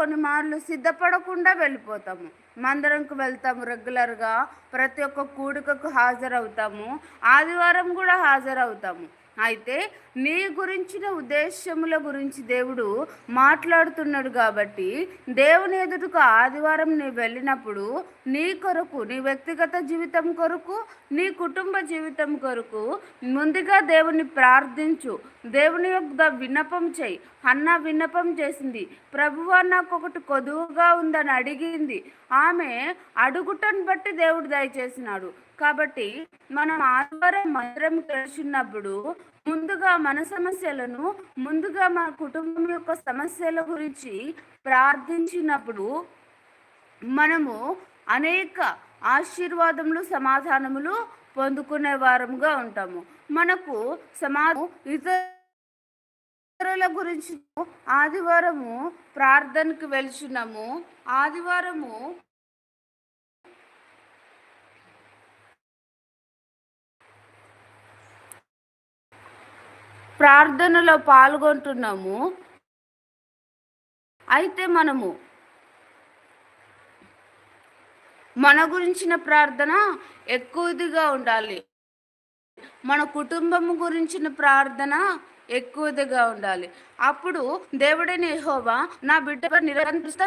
కొన్ని మార్లు సిద్ధపడకుండా వెళ్ళిపోతాము. మందిరంకు వెళ్తాము రెగ్యులర్గా. ప్రతి ఒక్క కూడికకు హాజరవుతాము. ఆదివారం కూడా హాజరవుతాము. అయితే నీ గురించిన ఉద్దేశముల గురించి దేవుడు మాట్లాడుతున్నాడు కాబట్టి దేవుని ఎదుటకు ఆదివారం నీ వెళ్ళినప్పుడు నీ కొరకు నీ వ్యక్తిగత జీవితం కొరకు నీ కుటుంబ జీవితం కొరకు ముందుగా దేవుని ప్రార్థించు. దేవుని యొక్క విన్నపం చేయి. అన్న విన్నపం చేసింది. ప్రభువా నాకు ఒకటి కొదువుగా ఉందని అడిగింది. ఆమె అడుగుటను బట్టి దేవుడు దయచేసినాడు. కాబట్టి మనం ఆదివారం మందిరం కలిసినప్పుడు ముందుగా మన సమస్యలను ముందుగా మన కుటుంబం యొక్క సమస్యల గురించి ప్రార్థించినప్పుడు మనము అనేక ఆశీర్వాదములు సమాధానములు పొందుకునే వారముగా ఉంటాము. మనకు సమాధం ఇతరుల గురించి ఆదివారము ప్రార్థనకు వెళ్తున్నాము ఆదివారము ప్రార్థనలో పాల్గొంటున్నాము. అయితే మనము మన గురించిన ప్రార్థన ఎక్కువదిగా ఉండాలి. మన కుటుంబం గురించిన ప్రార్థన ఎక్కువదిగా ఉండాలి. అప్పుడు దేవుడైన యహోవా నా బిడ్డ నిరంతర